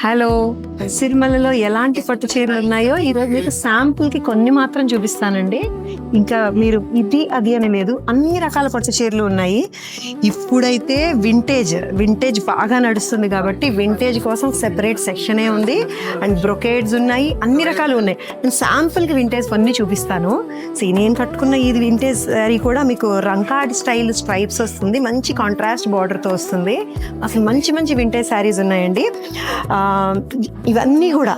Hello సిరిమల్లలో ఎలాంటి పట్టు చీరలు ఉన్నాయో ఈరోజు మీకు శాంపుల్కి కొన్ని మాత్రం చూపిస్తానండి. ఇంకా మీరు ఇది అది అని లేదు అన్ని రకాల పట్టు చీరలు ఉన్నాయి. ఇప్పుడైతే వింటేజ్ వింటేజ్ బాగా నడుస్తుంది కాబట్టి వింటేజ్ కోసం సెపరేట్ సెక్షనే ఉంది. అండ్ బ్రొకేడ్స్ ఉన్నాయి అన్ని రకాలు ఉన్నాయి. నేను శాంపుల్కి వింటేజ్ అన్ని చూపిస్తాను. సో నేను కట్టుకున్న ఇది వింటేజ్ శారీ కూడా మీకు రంకాడ్ స్టైల్ స్ట్రైప్స్ వస్తుంది. మంచి కాంట్రాస్ట్ బార్డర్తో వస్తుంది. అసలు మంచి మంచి వింటేజ్ శారీస్ ఉన్నాయండి. ఇవన్నీ కూడా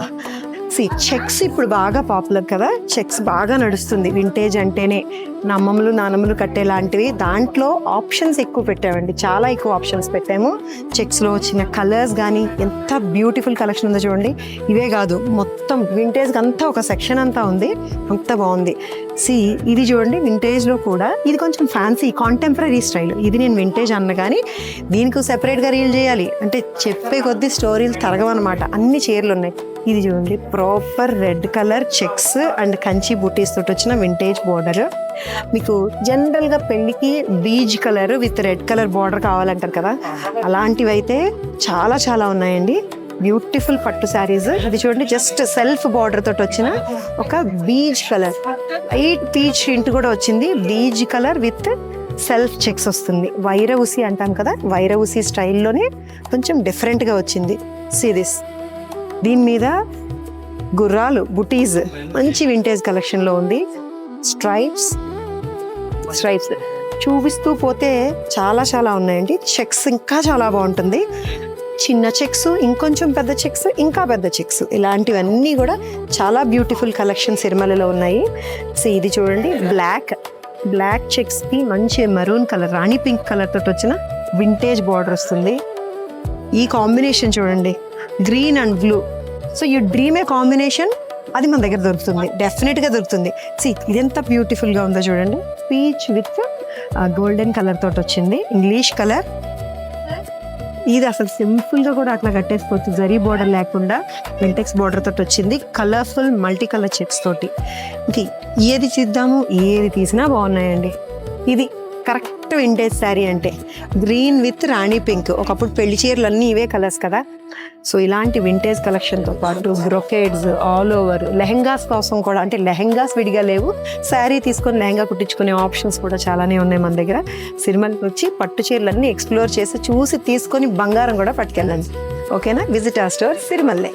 సి చెక్స్ ఇప్పుడు బాగా పాపులర్ కదా? చెక్స్ బాగా నడుస్తుంది. వింటేజ్ అంటేనే నమ్మములు నానమ్మలు కట్టేలాంటివి. దాంట్లో ఆప్షన్స్ ఎక్కువ పెట్టామండి. చాలా ఎక్కువ ఆప్షన్స్ పెట్టాము. చెక్స్లో వచ్చిన కలర్స్ కానీ ఎంత బ్యూటిఫుల్ కలెక్షన్ ఉందో చూడండి. ఇవే కాదు మొత్తం వింటేజ్కి అంతా ఒక సెక్షన్ అంతా ఉంది. అంత బాగుంది. సి ఇది చూడండి వింటేజ్లో కూడా ఇది కొంచెం ఫ్యాన్సీ కాంటెంపరీ స్టైల్ ఇది నేను వింటేజ్ అన్న కానీ దీనికి సెపరేట్గా రీల్ చేయాలి. అంటే చెప్పే కొద్దీ స్టోరీలు తరగవన్నమాట. అన్ని చీరలు ఉన్నాయి. ఇది చూడండి proper red colour checks and Kanchi బుటీస్ తోటి వచ్చిన వింటేజ్ బార్డర్ మీకు జనరల్గా పెళ్ళికి beige colour with red colour border కావాలంటారు కదా? అలాంటివి అయితే చాలా చాలా ఉన్నాయండి. బ్యూటిఫుల్ పట్టు శారీస్ అది చూడండి జస్ట్ సెల్ఫ్ బార్డర్ తోటి వచ్చిన ఒక బీజ్ కలర్ లైట్ పీచ్ ఇంట్ కూడా వచ్చింది. Beige colour with self checks వస్తుంది. వైరవుసి అంటాం కదా? వైరవుసి స్టైల్లోనే కొంచెం డిఫరెంట్గా వచ్చింది. సిదిస్ దీని మీద గుర్రాలు బుటీస్ మంచి వింటేజ్ కలెక్షన్లో ఉంది. స్ట్రైప్స్ స్ట్రైప్స్ చూపిస్తూ పోతే చాలా చాలా ఉన్నాయండి. చెక్స్ ఇంకా చాలా బాగుంటుంది. చిన్న చెక్స్ ఇంకొంచెం పెద్ద చెక్స్ ఇంకా పెద్ద చెక్స్ ఇలాంటివన్నీ కూడా చాలా బ్యూటిఫుల్ కలెక్షన్ సిరిమలలో ఉన్నాయి. సో ఇది చూడండి. బ్లాక్ బ్లాక్ చెక్స్కి మంచి మరూన్ కలర్ రాణి పింక్ కలర్ తోటి వచ్చిన వింటేజ్ బార్డర్ వస్తుంది. ఈ కాంబినేషన్ చూడండి. Green and blue. సో ఈ ఏ కాంబినేషన్ అది మన దగ్గర దొరుకుతుంది. డెఫినెట్గా దొరుకుతుంది. సి ఇదెంత బ్యూటిఫుల్గా ఉందో చూడండి. పీచ్ విత్ గోల్డెన్ కలర్ తోటి వచ్చింది. ఇంగ్లీష్ కలర్ ఇది అసలు సింపుల్గా కూడా అట్లా కట్టేసుకోవచ్చు. జరీ బోర్డర్ లేకుండా వెంటెక్స్ బోర్డర్ తోటి వచ్చింది. కలర్ఫుల్ మల్టీ కలర్ చెక్స్ తోటి. ఇంక ఏది చేద్దాము ఏది తీసినా బాగున్నాయండి. ఇది కరెక్ట్ వింటేజ్ శారీ అంటే గ్రీన్ విత్ రాణి పింక్. ఒకప్పుడు పెళ్ళి చీరలు అన్నీ ఇవే కలర్స్ కదా. సో ఇలాంటి వింటేజ్ కలెక్షన్తో పాటు బ్రొకేడ్స్ ఆల్ ఓవర్ లెహెంగాస్ కోసం కూడా అంటే లెహెంగాస్ విడిగా లేవు. శారీ తీసుకొని లెహంగా కుట్టించుకునే ఆప్షన్స్ కూడా చాలానే ఉన్నాయి మన దగ్గర. సిరిమల్కి వచ్చి పట్టు చీరలన్నీ ఎక్స్ప్లోర్ చేసి చూసి తీసుకొని బంగారం కూడా పట్టుకెళ్ళండి. ఓకేనా? విజిట్ ఆ స్టోర్ సిరిమల్లే